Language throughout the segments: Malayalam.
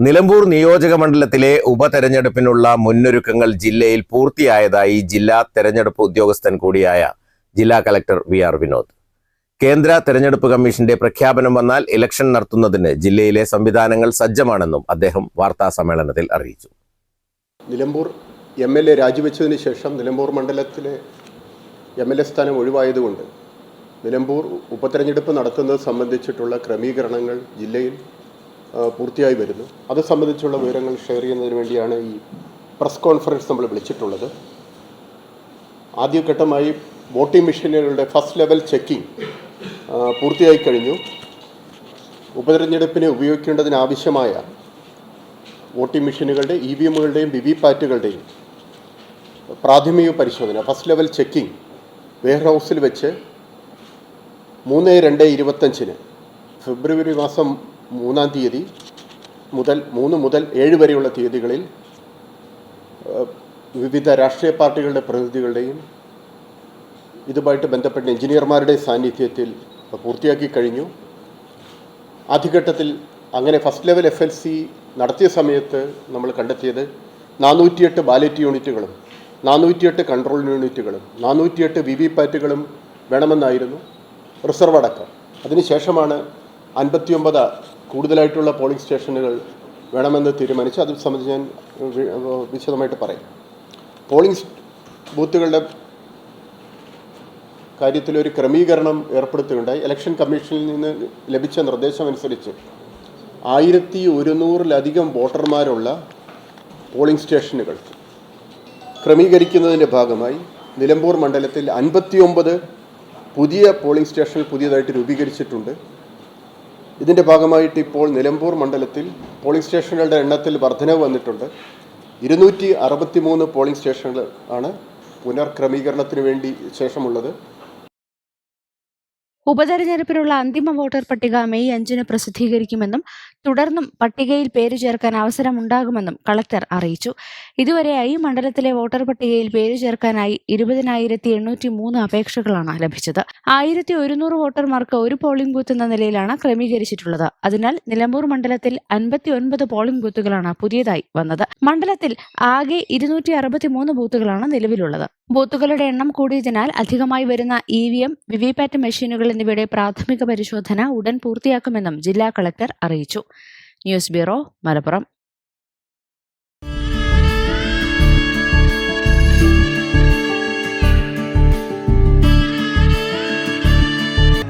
നിലമ്പൂർ നിയോജക മണ്ഡലത്തിലെ ഉപതെരഞ്ഞെടുപ്പിനുള്ള മുന്നൊരുക്കങ്ങൾ ജില്ലയിൽ പൂർത്തിയായതായി ജില്ലാ തെരഞ്ഞെടുപ്പ് ഉദ്യോഗസ്ഥൻ കൂടിയായ ജില്ലാ കലക്ടർ വി ആർ വിനോദ്. കേന്ദ്ര തെരഞ്ഞെടുപ്പ് കമ്മീഷന്റെ പ്രഖ്യാപനം വന്നാൽ ഇലക്ഷൻ നടത്തുന്നതിന് ജില്ലയിലെ സംവിധാനങ്ങൾ സജ്ജമാണെന്നും അദ്ദേഹം വാർത്താ സമ്മേളനത്തിൽ അറിയിച്ചു. നിലമ്പൂർ എം എൽ എ രാജിവെച്ചതിന് ശേഷം നിലമ്പൂർ മണ്ഡലത്തിലെ എം എൽ എ സ്ഥാനം ഒഴിവായതുകൊണ്ട് നിലമ്പൂർ ഉപതെരഞ്ഞെടുപ്പ് നടത്തുന്നത് സംബന്ധിച്ചിട്ടുള്ള ക്രമീകരണങ്ങൾ ജില്ലയിൽ പൂർത്തിയായി വരുന്നു. അത് സംബന്ധിച്ചുള്ള വിവരങ്ങൾ ഷെയർ ചെയ്യുന്നതിന് വേണ്ടിയാണ് ഈ പ്രസ് കോൺഫറൻസ് നമ്മൾ വിളിച്ചിട്ടുള്ളത്. ആദ്യഘട്ടമായി വോട്ടിംഗ് മെഷീനുകളുടെ ഫസ്റ്റ് ലെവൽ ചെക്കിംഗ് പൂർത്തിയായി കഴിഞ്ഞു. ഉപതെരഞ്ഞെടുപ്പിന് ഉപയോഗിക്കേണ്ടതിനാവശ്യമായ വോട്ടിംഗ് മെഷീനുകളുടെ ഇ വി എമ്മുകളുടെയും വി വി പാറ്റുകളുടെയും പ്രാഥമിക പരിശോധന ഫസ്റ്റ് ലെവൽ ചെക്കിംഗ് വെയർ ഹൗസിൽ വെച്ച് മൂന്ന് രണ്ട് ഇരുപത്തഞ്ചിന് ഫെബ്രുവരി മാസം മൂന്നാം തീയതി മുതൽ മൂന്ന് മുതൽ ഏഴ് വരെയുള്ള തീയതികളിൽ വിവിധ രാഷ്ട്രീയ പാർട്ടികളുടെ പ്രതിനിധികളുടെയും ഇതുമായിട്ട് ബന്ധപ്പെട്ട എഞ്ചിനീയർമാരുടെ സാന്നിധ്യത്തിൽ പൂർത്തിയാക്കി കഴിഞ്ഞു. ആദ്യഘട്ടത്തിൽ അങ്ങനെ first level F L C നടത്തിയ സമയത്ത് നമ്മൾ കണ്ടെത്തിയത് നാനൂറ്റിയെട്ട് ബാലറ്റ് യൂണിറ്റുകളും നാനൂറ്റിയെട്ട് കൺട്രോൾ യൂണിറ്റുകളും നാനൂറ്റിയെട്ട് വി വി പാറ്റുകളും വേണമെന്നായിരുന്നു റിസർവ് അടക്കം. അതിനുശേഷമാണ് അൻപത്തിയൊമ്പത് കൂടുതലായിട്ടുള്ള പോളിംഗ് സ്റ്റേഷനുകൾ വേണമെന്ന് തീരുമാനിച്ചു. അത് സംബന്ധിച്ച് ഞാൻ വിശദമായിട്ട് പറയും. പോളിംഗ് ബൂത്തുകളുടെ കാര്യത്തിൽ ഒരു ക്രമീകരണം ഏർപ്പെടുത്തുകയുണ്ടായി. ഇലക്ഷൻ കമ്മീഷനിൽ നിന്ന് ലഭിച്ച നിർദ്ദേശമനുസരിച്ച് ആയിരത്തി ഒരുന്നൂറിലധികം വോട്ടർമാരുള്ള പോളിംഗ് സ്റ്റേഷനുകൾ ക്രമീകരിക്കുന്നതിന്റെ ഭാഗമായി നിലമ്പൂർ മണ്ഡലത്തിൽ അൻപത്തിയൊമ്പത് പുതിയ പോളിംഗ് സ്റ്റേഷനുകൾ പുതിയതായിട്ട് രൂപീകരിച്ചിട്ടുണ്ട്. ഇതിന്റെ ഭാഗമായിട്ട് ഇപ്പോൾ നിലമ്പൂർ മണ്ഡലത്തിൽ പോളിംഗ് സ്റ്റേഷനുകളുടെ എണ്ണത്തിൽ വർധനവ് വന്നിട്ടുണ്ട്. ഇരുന്നൂറ്റി അറുപത്തി മൂന്ന് പോളിംഗ് സ്റ്റേഷനുകൾ ആണ് പുനർക്രമീകരണത്തിന് വേണ്ടി ശേഷമുള്ളത്. ഉപതെരഞ്ഞെടുപ്പിനുള്ള അന്തിമ വോട്ടർ പട്ടിക മെയ് അഞ്ചിന് പ്രസിദ്ധീകരിക്കുമെന്നും തുടർന്നും പട്ടികയിൽ പേര് ചേർക്കാൻ അവസരമുണ്ടാകുമെന്നും കളക്ടർ അറിയിച്ചു. ഇതുവരെയായി മണ്ഡലത്തിലെ വോട്ടർ പട്ടികയിൽ പേര് ചേർക്കാനായി ഇരുപതിനായിരത്തി എണ്ണൂറ്റി മൂന്ന് അപേക്ഷകളാണ് ലഭിച്ചത്. ആയിരത്തി ഒരുന്നൂറ് വോട്ടർമാർക്ക് ഒരു പോളിംഗ് ബൂത്ത് എന്ന നിലയിലാണ് ക്രമീകരിച്ചിട്ടുള്ളത്. അതിനാൽ നിലമ്പൂർ മണ്ഡലത്തിൽ അൻപത്തി ഒൻപത് പോളിംഗ് ബൂത്തുകളാണ് പുതിയതായി വന്നത്. മണ്ഡലത്തിൽ ആകെ ഇരുന്നൂറ്റി അറുപത്തി മൂന്ന് ബൂത്തുകളാണ് നിലവിലുള്ളത്. ബൂത്തുകളുടെ എണ്ണം കൂടിയതിനാൽ അധികമായി വരുന്ന ഇ വി എം വിവിപാറ്റ് മെഷീനുകൾ എന്നിവയുടെ പ്രാഥമിക പരിശോധന ഉടൻ പൂർത്തിയാക്കുമെന്നും ജില്ലാ കളക്ടർ അറിയിച്ചു. News bureau Malappuram.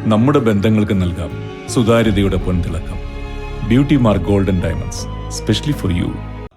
നമ്മുടെ ബന്ധങ്ങൾക്ക് നൽകാം. സുതാര്യതയുടെ പൊൻതിളക്കം. Beauty mark golden diamonds specially for you